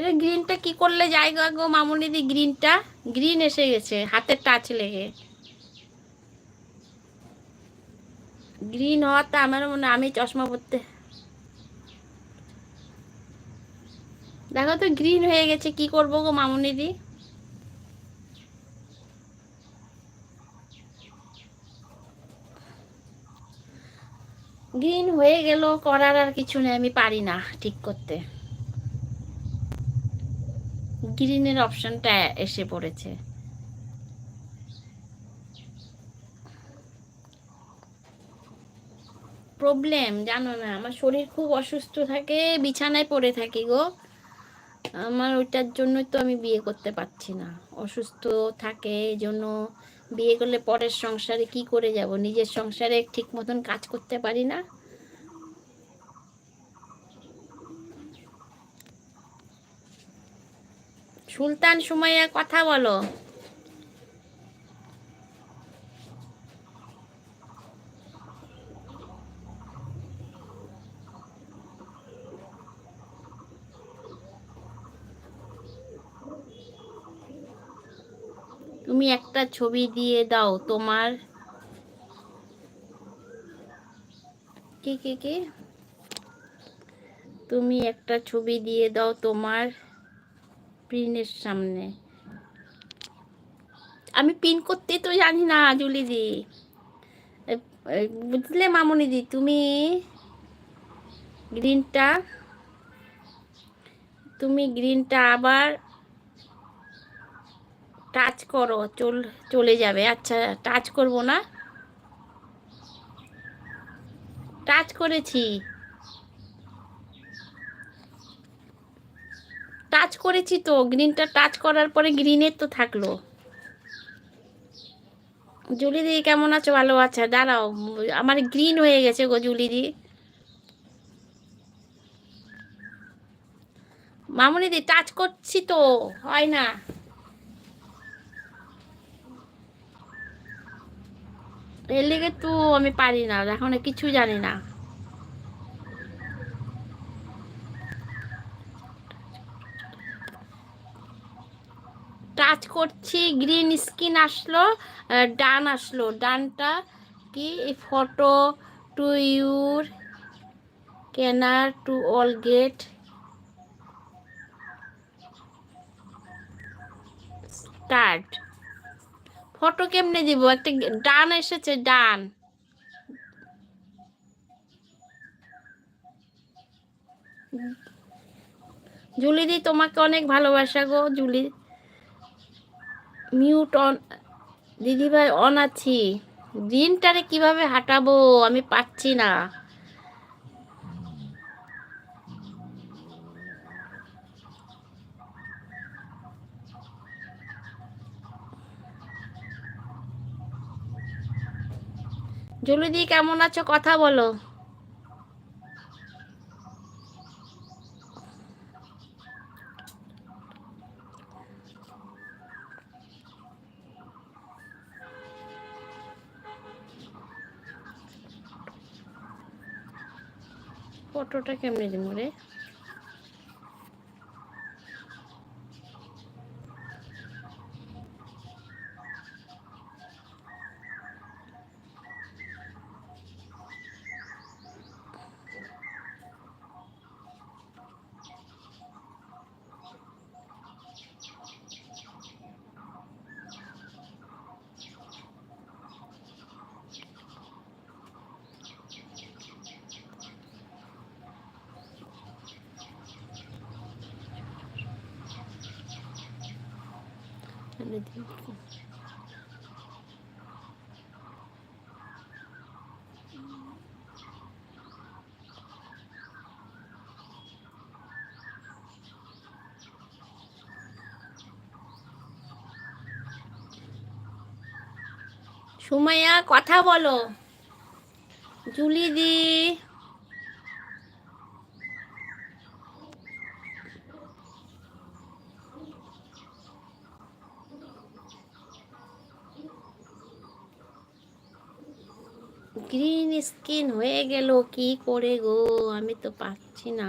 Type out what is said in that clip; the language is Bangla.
এটা গ্রিনটা কি করলে যায় গো গো মামুনিদি গ্রিনটা গ্রিন এসে গেছে, হাতের টাচ লেগে। গ্রিন হওয়াতে আমার মনে আমি চশমা পরতে। দেখো তো গ্রিন হয়ে গেছে, কি করব গো মামুনিদি গ্রিন হয়ে গেল করার আর কিছু নেই, আমি পারি না ঠিক করতে। গ্রিনের অপশনটা এসে পড়েছে। প্রবলেম, জানো না, আমার শরীর খুব অসুস্থ থাকে, বিছানায় পড়ে থাকি গো। আমার ওইটার জন্যই তো আমি বিয়ে করতে পারছি না। অসুস্থ থাকে এই জন্য বিয়ে করলে পরের সংসারে কি করে যাব? নিজের সংসারে ঠিক মতন কাজ করতে পারি না। সুলতান সুমাইয়া কথা বলো। তুমি একটা ছবি দিয়ে দাও তোমার। কি কি কি? তুমি একটা ছবি দিয়ে দাও তোমার। প্রিনের সামনে। আমি পিন করতে তো জানি না জুলি দি। এ- এ, বুঝলে মামনি দি তুমি গ্রিনটা তুমি গ্রিনটা আবার টাচ করো চল চলে যাবে। আচ্ছা টাচ করব না? টাচ করেছি। টাচ করেছি তো গ্রিনটা টাচ করার পরে গ্রিনের তো থাকল। জুলি দি, কেমন আছো? ভালো আছে? দাঁড়াও, আমার গ্রিন হয়ে গেছে গো জুলি দি। মামুনি দি টাচ করছি তো, হয় না। এর লেগে তো আমি পারি না, এখন কিছু জানি না। টাচ করছি গ্রিন স্ক্রিন আসলো ডান আসলো। ডানটা কি? ফটো টু ইউর কেনার to all get start photo কেমনে দিব? একটা ডান এসেছে, ডান। জুলি দি তোমাকে অনেক ভালোবাসা গো, জুলি। মিউট অন দিদিভাই অন আছি। দিনটারে কীভাবে হাঁটাবো, আমি পাচ্ছি না। জুলিদি, কেমন আছো? কথা বলো। ফটোটা কেমনে দিব রে? কেমনে দিব? সুমাইয়া কথা বলো জুলি দি গ্রিন স্কিন হয়ে গেল কি করে গো? আমি তো পাচ্ছি না।